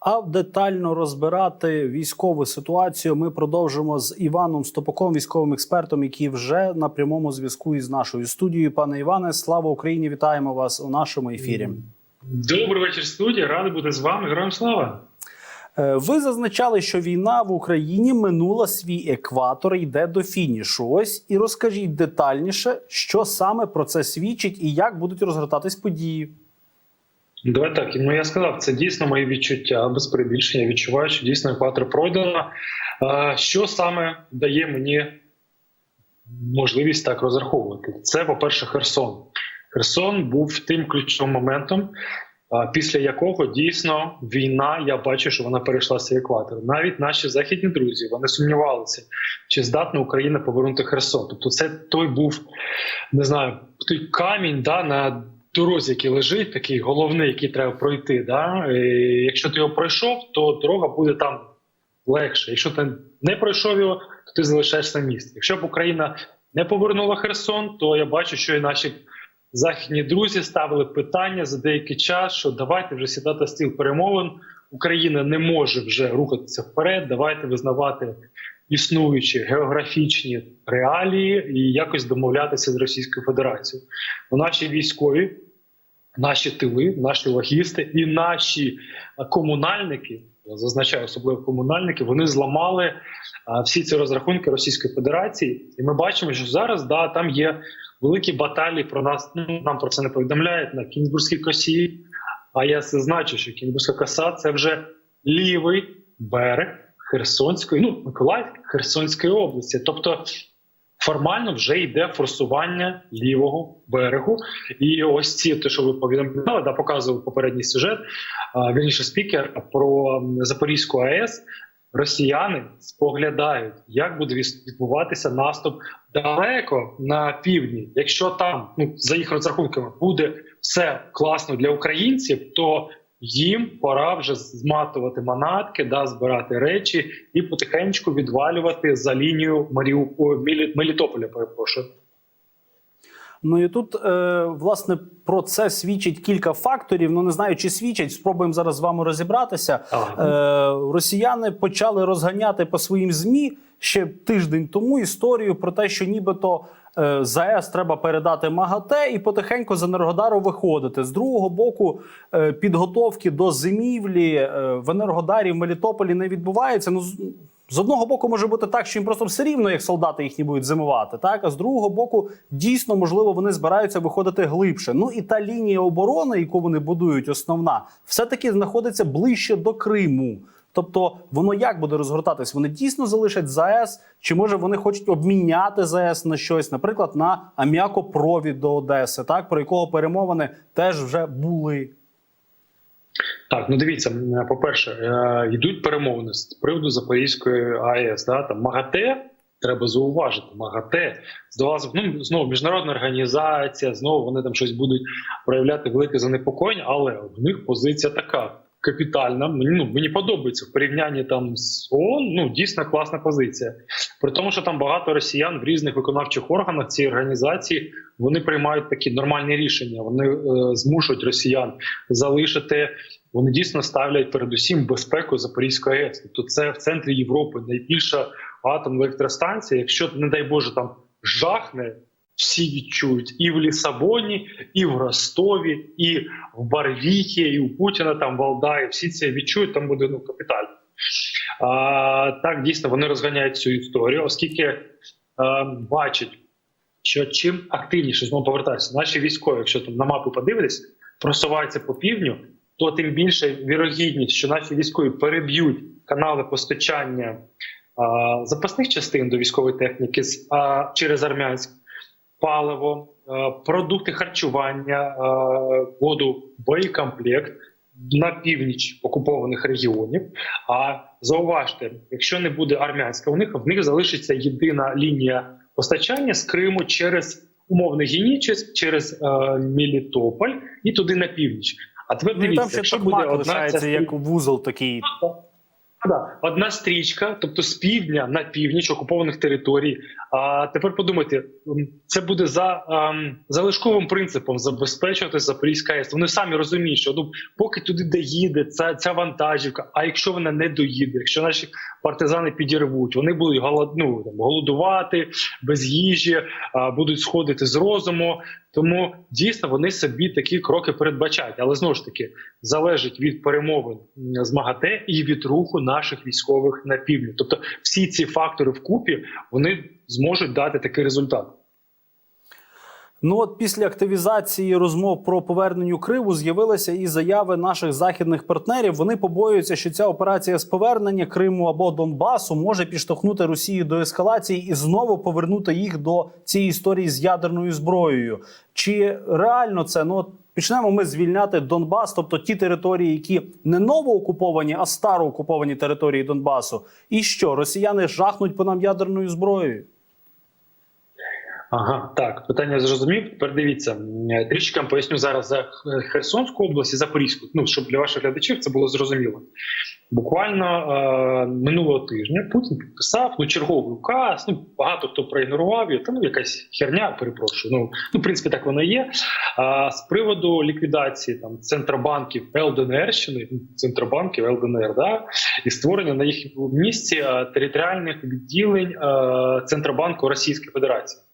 А детально розбирати військову ситуацію ми продовжимо з Іваном Стопаком, військовим експертом, який вже на прямому зв'язку із нашою студією. Пане Іване, слава Україні! Вітаємо вас у нашому ефірі. Добрий вечір, студія. Радий бути з вами. Героям слава. Е, Ви зазначали, що війна в Україні минула свій екватор, і йде до фінішу. Ось і розкажіть детальніше, що саме про це свідчить і як будуть розгортатись події. Давай так. Ну я сказав, це дійсно мої відчуття без перебільшення. Я відчуваю, що дійсно екватор пройдено. Е, Що саме дає мені можливість так розраховувати? Це, по-перше, Херсон. Херсон був тим ключовим моментом, після якого дійсно війна, я бачу, що вона перейшла цей екватор. Навіть наші західні друзі вони сумнівалися, чи здатна Україна повернути Херсон. Тобто, це той був не знаю, той камінь да, на дорозі, який лежить, такий головний, який треба пройти. Да? І якщо ти його пройшов, то дорога буде там легше. Якщо ти не пройшов його, то ти залишаєшся на місці. Якщо б Україна не повернула Херсон, то я бачу, що і наші західні друзі ставили питання за деякий час, що давайте вже сідати стіл перемовин. Україна не може вже рухатися вперед. Давайте визнавати існуючі географічні реалії і якось домовлятися з Російською Федерацією. Ну, наші військові, наші тили, наші логісти і наші комунальники. Я зазначаю особливо комунальники. Вони зламали всі ці розрахунки Російської Федерації, і ми бачимо, що зараз да там є великі баталії про нас. Ну нам про це не повідомляють на Кінзбурзькій косі. А я зазначу, що Кінбурзька коса це вже лівий берег Херсонської, ну Миколаївської Херсонської області. Тобто формально вже йде форсування лівого берегу. І ось ці, те, що ви повідомляли, да, показував попередній сюжет, а, вірніше спікер про Запорізьку АЕС. Росіяни споглядають, як буде відбуватися наступ далеко на півдні. Якщо там, ну за їх розрахунками, буде все класно для українців, то їм пора вже зматувати манатки, да, збирати речі і потихеньку відвалювати за лінію Маріуп... о, Мелітополя. Перепрошую. Ну і тут е, власне про це свідчить кілька факторів. Ну не знаю, чи свідчать. Спробуємо зараз з вами розібратися. Ага. Е, росіяни почали розганяти по своїм змі ще тиждень тому історію про те, що нібито ЗАЕС треба передати МАГАТЕ і потихеньку з Енергодару виходити. З другого боку, е, підготовки до зимівлі е, в Енергодарі в Мелітополі не відбувається. Ну з одного боку може бути так, що їм просто все рівно, як солдати їхні будуть зимувати. Так а з другого боку, дійсно можливо, вони збираються виходити глибше. Ну і та лінія оборони, яку вони будують, основна, все таки знаходиться ближче до Криму. Тобто, воно як буде розгортатись? Вони дійсно залишать ЗАЕС, чи може вони хочуть обміняти ЗАЕС на щось, наприклад, на аміакопровід до Одеси, так про якого перемовини теж вже були. Так, ну дивіться, по-перше, е, йдуть перемовини з приводу Запорізької АЕС. Да, там МАГАТЕ, треба зауважити, МАГАТЕ здавалося, б, ну знову міжнародна організація, знову вони там щось будуть проявляти велике занепокоєння, але в них позиція така капітальна. Мені ну мені подобається в порівнянні там з ООН, Ну дійсно класна позиція. При тому, що там багато росіян в різних виконавчих органах цієї організації вони приймають такі нормальні рішення. Вони е, змушують росіян залишити. Вони дійсно ставлять передусім безпеку Запорізької АЕС. Тобто це в центрі Європи найбільша атомна електростанція. Якщо не дай Боже там жахне, всі відчують і в Лісабоні, і в Ростові, і в Барвіхі, і у Путіна там Валдаї. Всі це відчують. Там буде ну капітально. А, так дійсно вони розганяють цю історію, оскільки е, бачать, що чим активніше знову повертаюся, наші військові, якщо там на мапу подивитись, просуваються по півдню, то тим більше вірогідність, що наші військові переб'ють канали постачання а, запасних частин до військової техніки з а, через армянськ, паливо, продукти харчування, воду, боєкомплект на північ окупованих регіонів. А зауважте, якщо не буде армянська, у них в них залишиться єдина лінія постачання з Криму через умовний Генічес, через е, Мелітополь і туди на північ. А тепер Ну, дивіться, там якщо буде одна ця як вузол такий. Одна стрічка, тобто з півдня на північ окупованих територій, А тепер подумайте, це буде за залишковим принципом забезпечувати Запорізька АЕС. Вони самі розуміють, що ну поки туди доїде ця, ця вантажівка. А якщо вона не доїде, якщо наші партизани підірвуть, вони будуть голод, ну, там, голодувати без їжі, а, будуть сходити з розуму. Тому дійсно вони собі такі кроки передбачають. Але знову ж таки залежить від перемовин з МАГАТЕ і від руху наших військових на півдні. Тобто, всі ці фактори вкупі вони зможуть дати такий результат. Ну от після активізації розмов про повернення Криву з'явилися і заяви наших західних партнерів. Вони побоюються, що ця операція з повернення Криму або Донбасу може підштовхнути Росію до ескалації і знову повернути їх до цієї історії з ядерною зброєю. Чи реально це? Ну почнемо ми звільняти Донбас, тобто ті території, які не новоокуповані, а староокуповані території Донбасу. І що росіяни жахнуть по нам ядерною зброєю? Ага, так питання зрозумів. Тепер дивіться трішки вам поясню зараз за Херсонську область і Запорізьку. Ну щоб для ваших глядачів це було зрозуміло. Буквально е, минулого тижня Путін підписав ну черговий указ. Ну багато хто проігнорував його. Та ну якась херня, перепрошую. Ну ну в принципі так вона є. А з приводу ліквідації там центробанків ЛДНРщини, ну, центробанків ЛДНР, да і створення на їх місці е, територіальних відділень е, Центробанку Російської Федерації.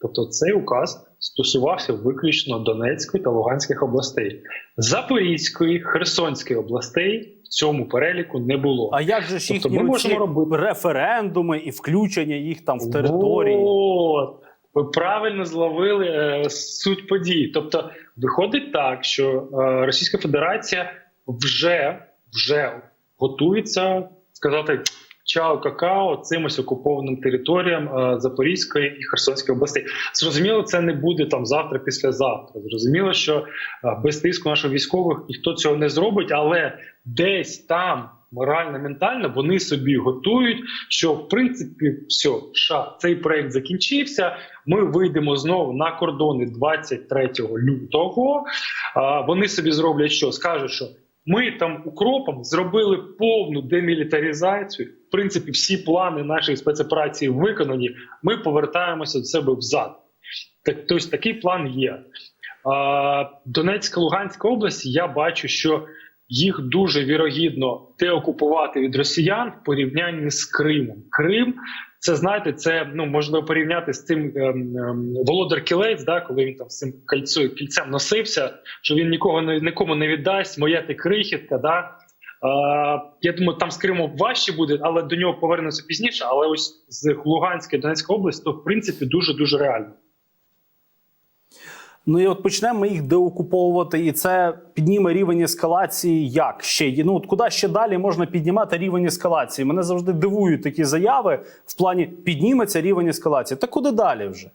Тобто цей указ стосувався виключно Донецької та Луганських областей, Запорізької, Херсонської областей в цьому переліку не було. А як же ж Тобто ми можемо робити- референдуми і включення їх там в території? От. Ви правильно зловили е, суть подій. Тобто, виходить так, що е, Російська Федерація вже, вже готується сказати чао какао цим ось окупованим територіям е, Запорізької і Херсонської областей. Зрозуміло, це не буде там завтра, післязавтра. Зрозуміло, що е, без тиску наших військових ніхто цього не зробить, але десь там морально, ментально вони собі готують, що в принципі все, ша, цей проект закінчився. Ми вийдемо знову на кордони 23 лютого. А, вони собі зроблять що? Скажуть, що ми там укропом зробили повну демілітаризацію. В принципі, всі плани нашої спецоперації виконані. Ми повертаємося до себе взад. Так, тобто такий план є. А, Донецька, Луганська область, я бачу, що їх дуже вірогідно деокупувати від росіян в порівнянні з Кримом. Крим, це знаєте, це ну можна порівняти з цим ем, ем, Володар Кілець, да, коли він там з цим кольцо, кільцем носився, що він нікого не нікому не віддасть, моя ти крихітка. Да? Е, я думаю, там з Криму важче буде, але до нього повернемося пізніше. Але ось з Луганської Донецької області, то в принципі дуже дуже реально. Ну і от почнемо ми їх деокуповувати, і це підніме рівень ескалації. Як ще є? Ну от куди ще далі можна піднімати рівень ескалації? Мене завжди дивують такі заяви в плані підніметься рівень ескалації. Та куди далі вже?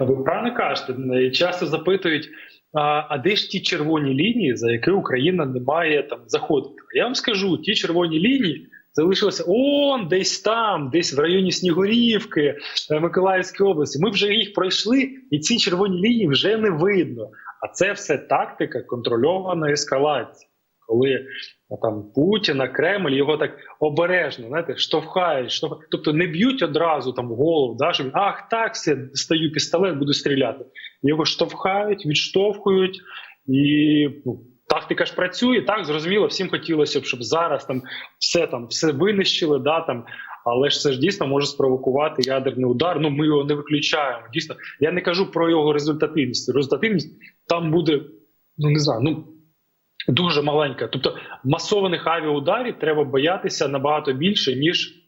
Ви правильно кажете, часто запитують: а, а де ж ті червоні лінії, за які Україна не має там заходити? Я вам скажу, ті червоні лінії залишилися он десь там, десь в районі Снігурівки, е, Миколаївської області. Ми вже їх пройшли, і ці червоні лінії вже не видно. А це все тактика контрольованої ескалації, коли а, там Путіна, Кремль його так обережно знаєте, штовхають, штовхають. тобто не б'ють одразу там голову, да, що ах, так, все, стаю пістолет, буду стріляти. Його штовхають, відштовхують і ну. Тактика ж працює, так зрозуміло. Всім хотілося б, щоб зараз там все там все винищили, да там, але ж це ж дійсно може спровокувати ядерний удар. Ну ми його не виключаємо. Дійсно, я не кажу про його результативність. Результативність там буде, ну не знаю, ну дуже маленька. Тобто масованих авіаударів треба боятися набагато більше ніж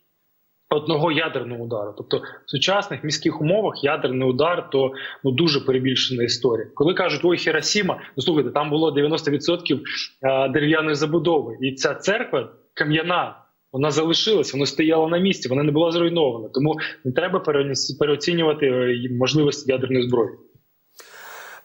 одного ядерного удару. Тобто в сучасних міських умовах ядерний удар то ну дуже перебільшена історія. Коли кажуть, ой, Хіросіма, ну слухайте, там було 90% е, дерев'яної забудови, і ця церква кам'яна. Вона залишилась, вона стояла на місці, вона не була зруйнована. Тому не треба переоцінювати е, можливості ядерної зброї.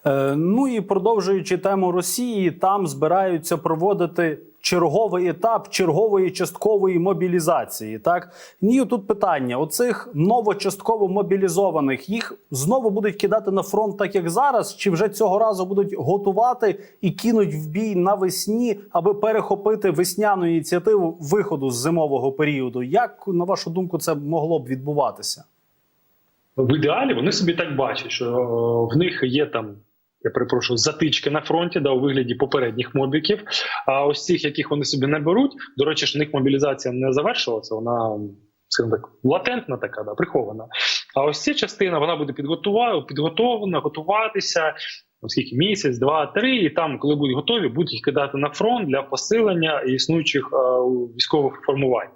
Е, ну і продовжуючи тему Росії, там збираються проводити черговий етап чергової часткової мобілізації. Так ні, тут питання: оцих новочастково мобілізованих їх знову будуть кидати на фронт, так як зараз, чи вже цього разу будуть готувати і кинуть в бій навесні, аби перехопити весняну ініціативу виходу з зимового періоду. Як на вашу думку це могло б відбуватися? в ідеалі вони собі так бачать, що е, в них є там. Я перепрошую затички на фронті, да, у вигляді попередніх мобіків. А ось цих, яких вони собі не беруть, до речі, ж них мобілізація не завершилася, вона скажімо так, латентна така, да, прихована. А ось ця частина вона буде підготувана, підготовлена, готуватися. Оскільки місяць, два, три, і там, коли будуть готові, будуть їх кидати на фронт для посилення існуючих е, військових формувань.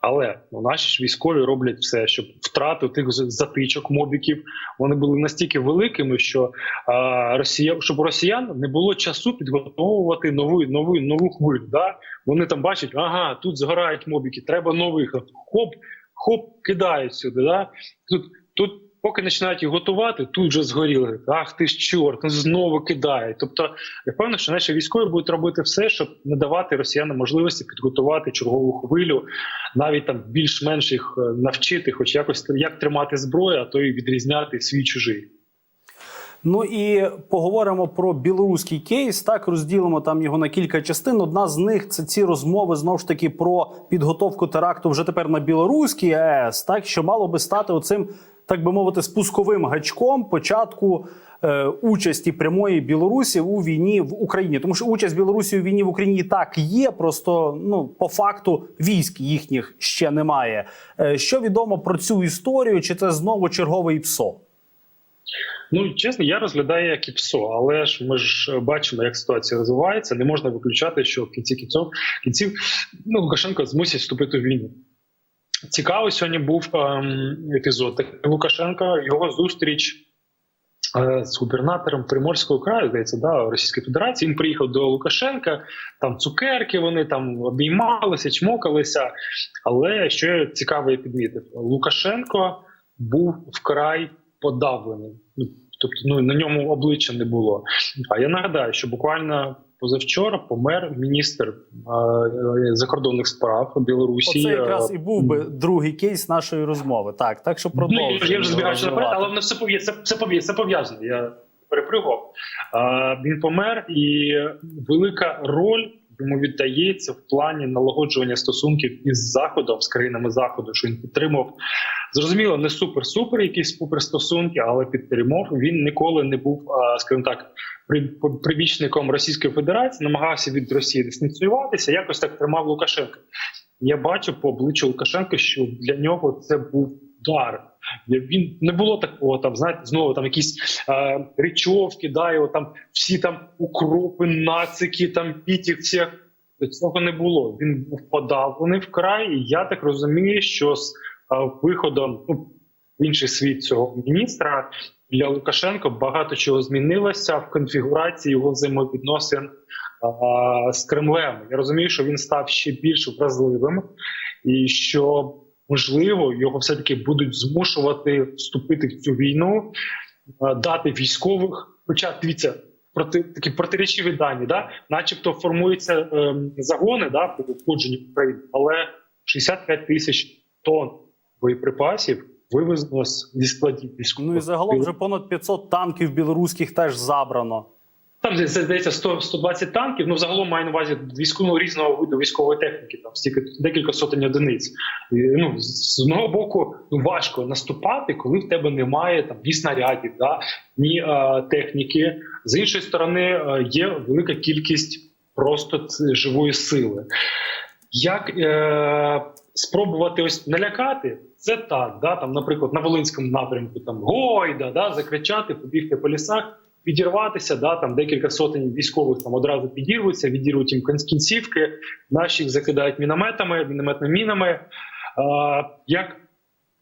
Але ну, наші ж військові роблять все, щоб втрати тих затичок, мобіків вони були настільки великими, що а, Росія, щоб росіян не було часу підготовувати нову нову нову хвилю. Да? Вони там бачать, ага, тут згорають мобіки, треба нових. Хоп, хоп, кидають сюди. Да? Тут тут. Поки починають їх готувати, тут вже згоріли. Ах ти ж чорт, ну знову кидають. Тобто, я впевнений, що наші військові будуть робити все, щоб не давати росіянам можливості підготувати чергову хвилю, навіть там більш-менш їх е, навчити, хоч якось як тримати зброю, а то і відрізняти свій чужий. Ну і поговоримо про білоруський кейс. Так розділимо там його на кілька частин. Одна з них це ці розмови знову ж таки про підготовку теракту вже тепер на білоруській АЕС, так що мало би стати оцим, так би мовити, спусковим гачком початку е, участі прямої Білорусі у війні в Україні. Тому що участь Білорусі у війні в Україні і так є. Просто ну по факту військ їхніх ще немає. Е, що відомо про цю історію? Чи це знову черговий ПСО? Ну чесно, я розглядаю як і ПСО, але ж ми ж бачимо, як ситуація розвивається. Не можна виключати, що в кінці кінців кінців ну Лукашенко змусить вступити в війну. Цікаво, сьогодні був ем, епізод Лукашенка. Його зустріч е, з губернатором Приморського краю, здається, да, Російської Федерації. Він приїхав до Лукашенка. Там цукерки, вони там обіймалися, чмокалися. Але що я цікаво я підмітив, Лукашенко був вкрай подавлений. Ну, Тобто, ну на ньому обличчя не було. А я нагадаю, що буквально позавчора помер міністр е, закордонних справ Білорусі. Оце якраз і був би другий кейс нашої розмови. Так, так що Ну, я вже збігаючи наперед, але воно все пов'я- це, це, це пов'язано. Я перепригав. Він помер, і велика роль йому віддається в плані налагоджування стосунків із заходом, з країнами заходу, що він підтримав. Зрозуміло, не супер-супер, якісь супер стосунки, але підтримав. Він ніколи не був, скажімо так, прибічником Російської Федерації, намагався від Росії дистанціюватися. Якось так тримав Лукашенка. Я бачу по обличчю Лукашенка, що для нього це був дар. Він не було такого там, знаєте, знову там якісь е, речовки, да, його там всі там укропи, нацики, там пітівці. Цього не було. Він був подавлений вкрай, і я так розумію, що з е, виходом ну, в інший світ цього міністра для Лукашенка багато чого змінилося в конфігурації його взаємовідносин з Кремлем. Я розумію, що він став ще більш вразливим, і що можливо його все таки будуть змушувати вступити в цю війну, дати військових. Хоча дивіться, проти такі протиречиві дані, да, начебто формуються ем, загони да, по входженню в Україну, але 65 тисяч тонн боєприпасів вивезено з- зі складів військових. Ну і загалом вже понад 500 танків білоруських теж забрано. Там десь, здається 100, 120 танків. Ну загалом маю на увазі військового різного виду військової техніки. Там стільки декілька сотень одиниць. І, ну з одного боку, ну важко наступати, коли в тебе немає там ні снарядів, да ні е, техніки. З іншої сторони, е, є велика кількість просто ц- живої сили. Як е, спробувати ось налякати? Це так, да там, наприклад, на Волинському напрямку там гойда, да, закричати, побігти по лісах, підірватися, да там декілька сотень військових там одразу підірвуться, відірвуть їм кін- кінцівки, наші їх закидають мінометами, мінометними мінами. Е, як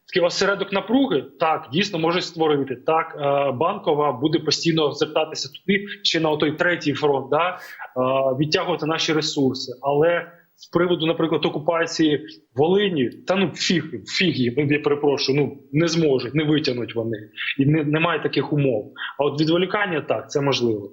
такий осередок напруги, так дійсно може створити. Так, банкова буде постійно звертатися туди, ще на той третій фронт, да, відтягувати наші ресурси. Але з приводу, наприклад, окупації Волині, та ну фіг, фіг їм, я перепрошую, ну не зможуть, не витягнуть вони, і не, немає таких умов. А от відволікання так, це можливо.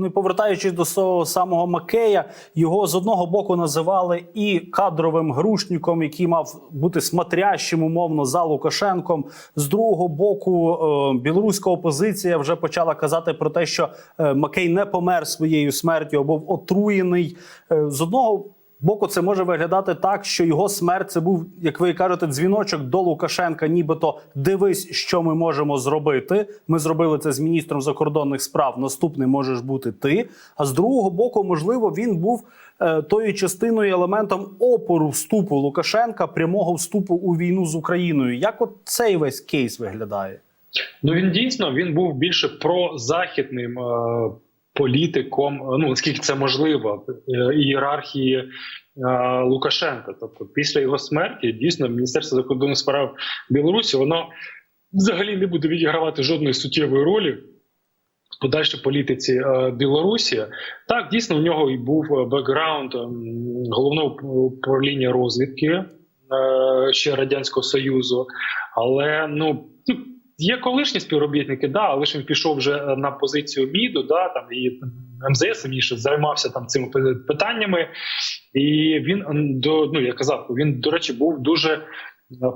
Ну і повертаючись до того самого Макея, його з одного боку називали і кадровим грушником, який мав бути смотрящим умовно за Лукашенком. З другого боку, е, білоруська опозиція вже почала казати про те, що е, Макей не помер своєю смертю або отруєний. Е, З одного боку, це може виглядати так, що його смерть це був, як ви кажете, дзвіночок до Лукашенка, нібито дивись, що ми можемо зробити. Ми зробили це з міністром закордонних справ. Наступний можеш бути ти. А з другого боку, можливо, він був е, тою частиною елементом опору вступу Лукашенка, прямого вступу у війну з Україною. Як от цей весь кейс виглядає? Ну він дійсно він був більше прозахідним е, політиком. Ну наскільки це можливо, е, ієрархії е, Лукашенка. Тобто, після його смерті дійсно Міністерство закордонних справ Білорусі воно взагалі не буде відігравати жодної суттєвої ролі. в Подальшій політиці е, Білорусі так дійсно у нього і був бекграунд ем, головного управління розвідки ще радянського союзу, але ну, Є колишні співробітники, да, але ж він пішов вже е, на позицію МІДу, да, там і МЗС раніше займався там цими питаннями, і він до ну я казав, він до речі був дуже е,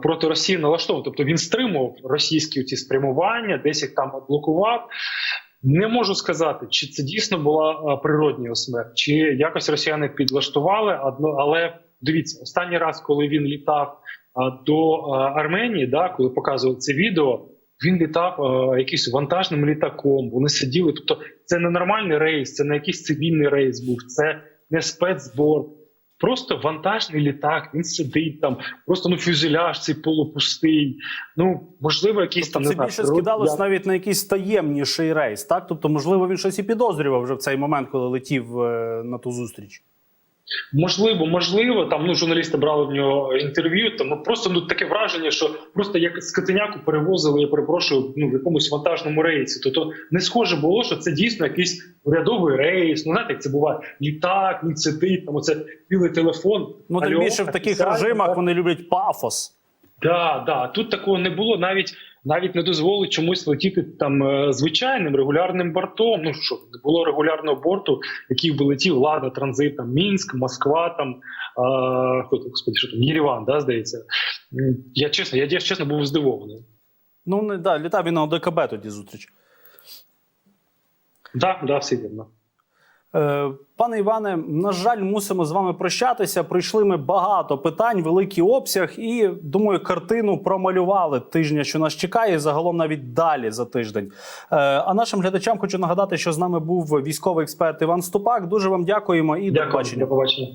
проти Росії налаштований. Тобто він стримував російські ці спрямування, десь їх там блокував. Не можу сказати, чи це дійсно була е, природня смерть, чи якось росіяни підлаштували. Але дивіться, останній раз, коли він літав до Арменії, да, коли показував це відео, він літав а, якимось вантажним літаком. Вони сиділи. Тобто, це не нормальний рейс, це не якийсь цивільний рейс був, це не спецборд. Просто вантажний літак, він сидить там, просто ну фюзеляж цей полупустий. Ну можливо, якийсь там Тобто не це знаю, більше природ- скидалось я- навіть на якийсь таємніший рейс, так? Тобто, можливо, він щось і підозрював вже в цей момент, коли летів е, на ту зустріч. Можливо, можливо, там ну журналісти брали в нього інтерв'ю. Там ну, просто ну таке враження, що просто як скотиняку перевозили, я перепрошую, ну в якомусь вантажному рейсі. Тобто не схоже було, що це дійсно якийсь урядовий рейс. Ну знаєте, як це буває літак, він сидить, там оце білий телефон. Ну, тим більше в таких режимах вони люблять пафос. Да, да. Тут такого не було. Навіть навіть не дозволить чомусь летіти там е, звичайним регулярним бортом. Ну що не було регулярного борту, який би летів Лада, транзит, там Мінськ, Москва, там е, хто господи, що там Єреван, да, здається. Я чесно, я, я чесно був здивований. Ну, не да, літав він на ОДКБ тоді зустріч. Да, да, все вірно. Е, Пане Іване, на жаль, мусимо з вами прощатися. Прийшли ми багато питань, великий обсяг, і думаю, картину промалювали тижня, що нас чекає, і загалом навіть далі за тиждень. Е, А нашим глядачам хочу нагадати, що з нами був військовий експерт Іван Ступак. Дуже вам дякуємо і до побачення. до побачення.